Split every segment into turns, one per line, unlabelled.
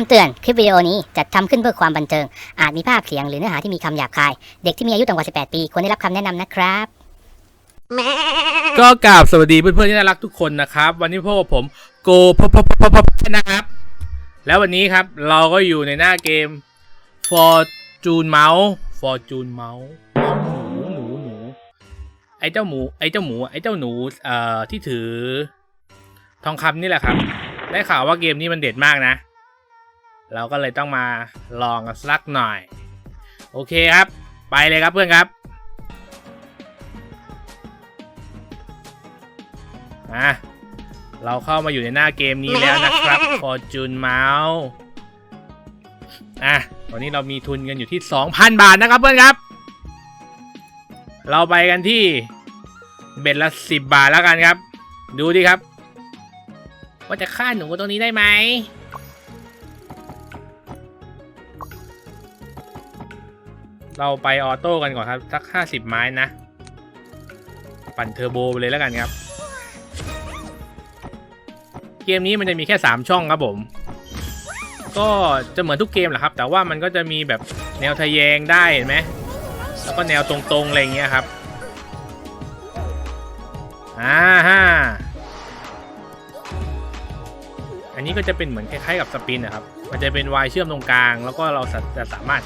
ำเตือน คลิปวิดีโอนี้จัดทำขึ้นเพื่อความบันเทิง อาจมีภาพเสียงหรือเนื้อหาที่มีคำหยาบคาย เด็กที่มีอายุต่ำกว่า 18 ปี ควรได้รับคำแนะนำนะครับ
ก็กราบสวัสดีเพื่อนๆที่น่ารักทุกคนนะครับ วันนี้พวกผมโกพพพพพนะครับ แล้ววันนี้ครับเราก็อยู่ในหน้าเกม Fortune Mouse Fortune Mouse หนูหนูหนูไอ้เจ้าหมูไอ้เจ้าหมูไอ้เจ้าหนูเอ่อที่ถือ ทองคำนี่แหละครับ ได้ข่าวว่าเกมนี้มันเด็ดมากนะ เราก็เลยต้องมาลองกันสักหน่อย โอเคครับ ไปเลยครับเพื่อนครับอะเราเข้ามาอยู่ในหน้าเกมนี้แล้วนะครับ Fortune Mouse อะตอนนี้เรามีทุนกันอยู่ที่ 2,000 บาทนะครับเพื่อนครับ เราไปกันที่เบ็ดละ 10 บาทแล้วกันครับ ดูดิครับ ว่าจะฆ่าหนูตรงนี้ได้ไหม เราไปออโต้กันก่อนครับ สัก50ไม้นะ ปั่นเทอร์โบไปเลยแล้วกันครับ เกมนี้มันจะมีแค่3ช่องครับผม ก็จะเหมือนทุกเกมแหละครับ แต่ว่ามันก็จะมีแบบแนวทะแยงได้เห็นไหมแล้วก็แนวตรงๆอะไรอย่างเงี้ยครับอ่าฮะอันนี้ก็จะเป็นเหมือนคล้ายๆกับสปินนะครับ มันจะเป็นวายเชื่อมตรงกลาง แล้วก็เราจะสามารถ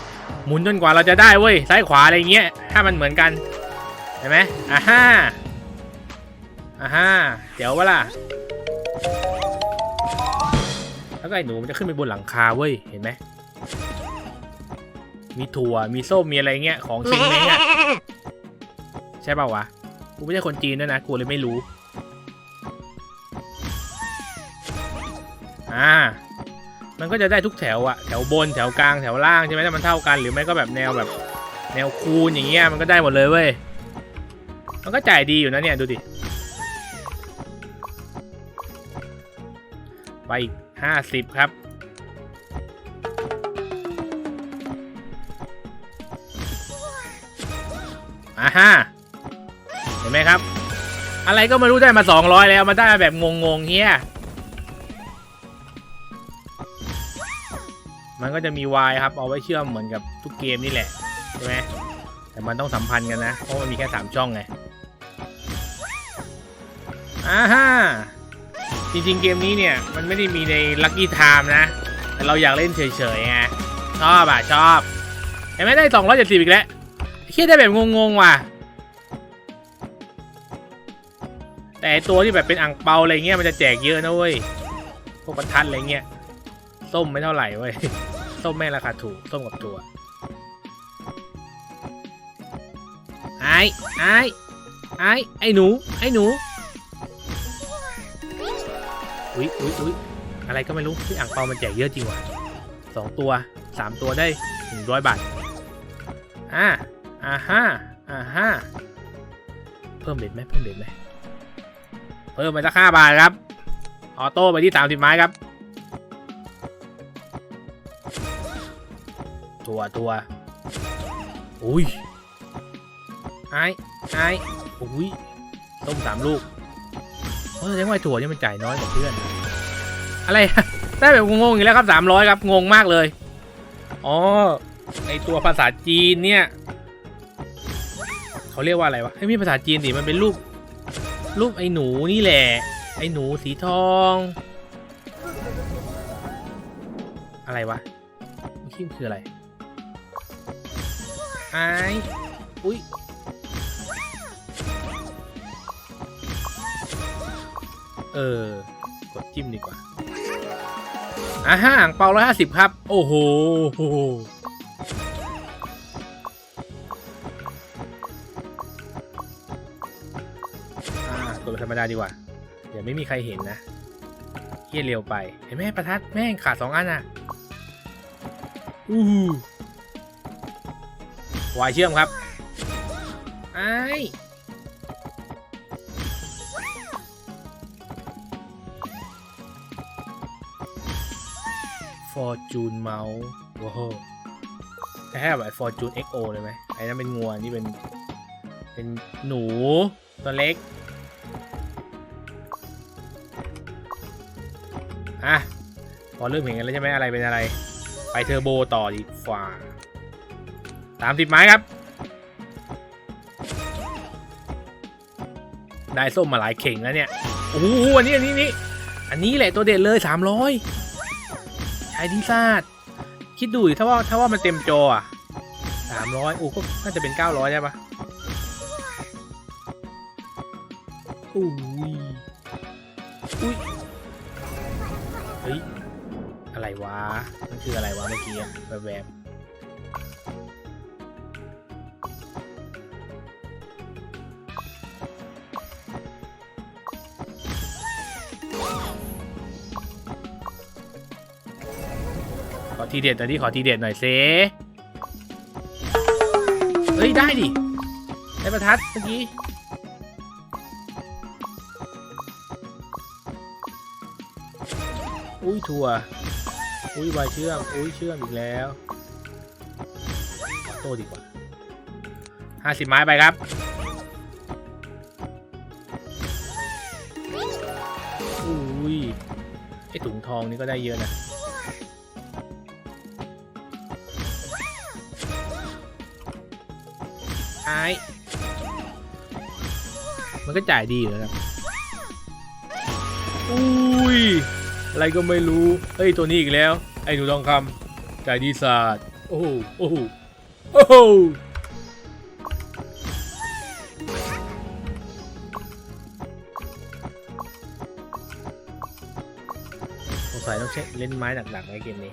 หมุนจนกว่าเราจะได้เว้ยซ้ายขวาอะไรเงี้ยถ้ามันเหมือนกันเห็นไหมอ่าฮะอ่าฮะเดี๋ยววะล่ะแล้วไอ้หนูมันจะขึ้นไปบนหลังคาเว้ยเห็นไหมมีถั่วมีส้มมีอะไรเงี้ยของเชงเม้งอะใช่เปล่าวะกูไม่ใช่คนจีนด้วยนะกูเลยไม่รู้ มันก็จะได้ทุกแถวอะแถวบนแถวกลางแถวล่างใช่ไหมถ้ามันเท่ากันหรือไม่ก็แบบแนวแบบ แนวคูณอย่างเงี้ยมันก็ได้หมดเลยเว้ยมันก็จ่ายดีอยู่นะเนี่ยดูดิไปอีกห้าสิบครับอ่าฮะเห็นไหมครับ อะไรก็ไม่รู้ได้มา 200 แล้วมาได้แบบงงๆเฮีย มันก็จะมีวายครับเอาไว้เชื่อมเหมือนกับทุกเกมนี่แหละใช่ไหมแต่มันต้องสัมพันธ์กันนะ เพราะมันมีแค่3ช่องไงอ่าฮะจริงๆเกมนี้เนี่ย มันไม่ได้มีใน Lucky Time นะ แต่เราอยากเล่นเฉยๆไงชอบอะ ชอบเห็นไหมได้270อีกแล้วเฮียได้แบบงงๆว่ะ แต่ตัวที่แบบเป็นอ่างเปาอะไรเงี้ยมันจะแจกเยอะนะเว้ยพวกประทัดอะไรเงี้ย ส้มไม่เท่าไหร่เว้ย ส้มแม่ราคาถูก ส้มกับตัวไอ้ไอ้ไอ้ไอ้หนู ไอ้หนู อุ๊ยอุ๊ยอุ๊ยอะไรก็ไม่รู้ที่อ่างเปามันแจกเยอะจริงว่ะสองตัวสามตัวได้หนึ่งร้อยบาท อ่า อ่าฮ่าอ่าฮ่าเพิ่มเด็ดไหมเพิ่มเด็ดไหมเพิ่มไปสักห้าบาทครับ ออโต้ไปที่สามสิบไม้ครับ ตัวตัวอุ้ยไอ้ไอ้อุ้ยต้มสามลูกเออแสดงว่าถั่วนี่มันจ่ายน้อยกว่าเพื่อน อะไรได้แบบงงๆอีกแล้วครับสามร้อยครับงงมากเลยอ๋อไอตัวภาษาจีนเนี่ยเขาเรียกว่าอะไรวะไม่มีภาษาจีนสิมันเป็นรูปรูปไอ้หนูนี่แหละ ไอ้หนูสีทอง อะไรวะคิมคืออะไร ไอ้อุ้ยเออกดจิ้มดีกว่าอะห้าอ่างเปาร้อยห้าสิบครับ โอ้โหอ่ากดธรรมดาดีกว่าเดี๋ยวไม่มีใครเห็นนะเฮียเร็วไป เห็นไหมประทัดแม่งขาดสองอันอะอู้หู วายเชื่อมครับไอ้ Fortune Mouse ว้าวแค่แบบ Fortune XO เลยไหมไอ้นั่นเป็นงัวนี่เป็น เป็นหนูตัวเล็ก อะ พอเริ่มเห็นกันแล้วใช่ไหมอะไรเป็นอะไร ไปเทอร์โบต่อดีกว่า สามสิบไม้ครับ ได้ส้มมาหลายเข่งแล้วเนี่ย โอ้โหอันนี้อันนี้นี่อันนี้แหละตัวเด็ดเลยสามร้อยใช้ดีซาดคิดดูถ้าว่าถ้าว่ามันเต็มจออะสามร้อยโอ้ก็น่าจะเป็นเก้าร้อยใช่ปะอุ้ยอุ้ยเฮ้ยอะไรวะ มันคืออะไรวะเมื่อกี้แบบแบบ ขอทีเด็ดหน่อยดิขอทีเด็ดหน่อยเซเฮ้ย ได้ดิ ได้ประทัดเมื่อกี้ อุ้ยถั่ว อุ้ยใบเชื่อม อุ้ยเชื่อมอีกแล้ว โตดีกว่าห้าสิบไม้ไปครับอุ้ยไอถุงทองนี่ก็ได้เยอะนะ ไอมันก็จ่ายดีอยู่แล้วครับอุ้ย อะไรก็ไม่รู้ เฮ้ย ตัวนี้อีกแล้ว ไอ้หนูทองคำจ่ายดีศาสตร์โอ้โหโอ้โหโอ้โหสงสัยต้องใช้เล่นไม้หนักๆในเกมนี้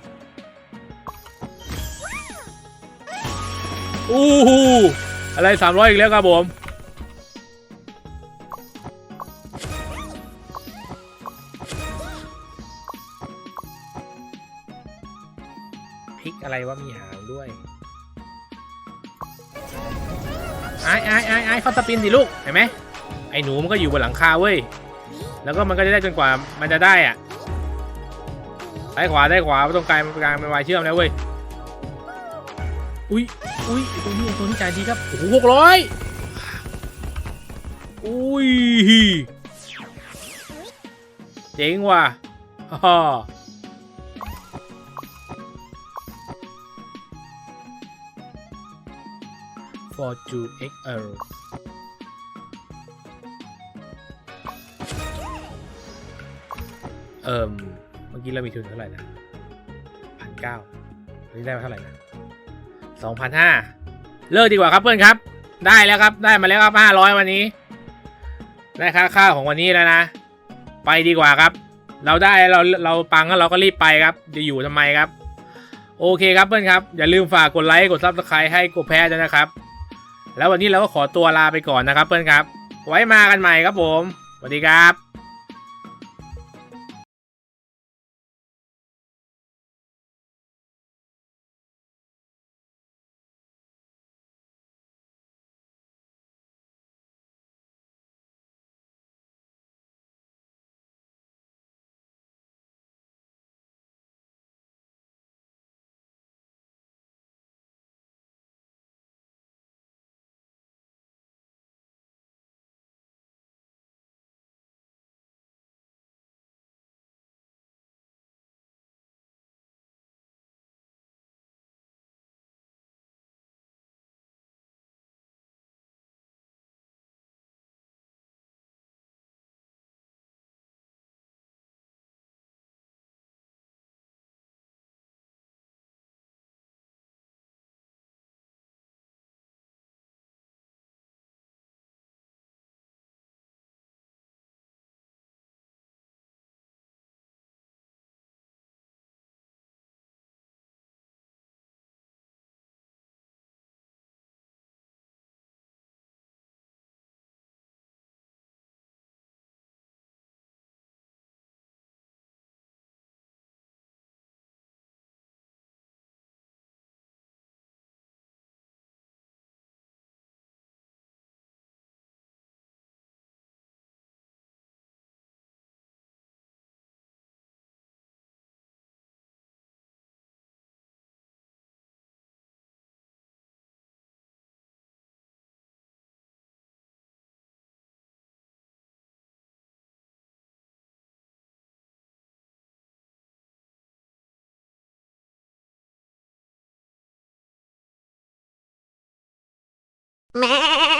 อู้หู อะไรสามร้อยอีกแล้วครับผม พริกอะไรว่ามีหางด้วยไอ้ไอ้ไอ้ไอ้เขาสปินสิลูก เห็นไหมไอ้หนูมันก็อยู่บนหลังคาเว้ย แล้วก็มันก็จะได้จนกว่ามันจะได้อะซ้ายขวาได้ขวาตรงกลางกลางเป็นวายเชื่อมแล้วเว้ย อุ้ยอุ้ยอ้ตัวนี้ตัวนี้จ่ายดีครับ โอ้โหหกร้อยอุ้ยเจ๋งว่ะฮ่า Fortune XL เอิ่มเมื่อกี้เรามีทุนเท่าไหร่นะพันเก้าวันนี้ได้มาเท่าไหร่นะ สองพันห้าเลิกดีกว่าครับเพื่อนครับ ได้แล้วครับได้มาแล้วครับห้าร้อยวันนี้ ได้ค่าข้าวของวันนี้แล้วนะ ไปดีกว่าครับ เราได้เราเราปังแล้วเราก็รีบไปครับจะอยู่ทำไมครับ โอเคครับเพื่อนครับ อย่าลืมฝากกดไลค์กดซับสไครต์ให้กดแพ้ด้วยนะครับ แล้ววันนี้เราก็ขอตัวลาไปก่อนนะครับเพื่อนครับ ไว้มากันใหม่ครับผมสวัสดีครับ
Meh.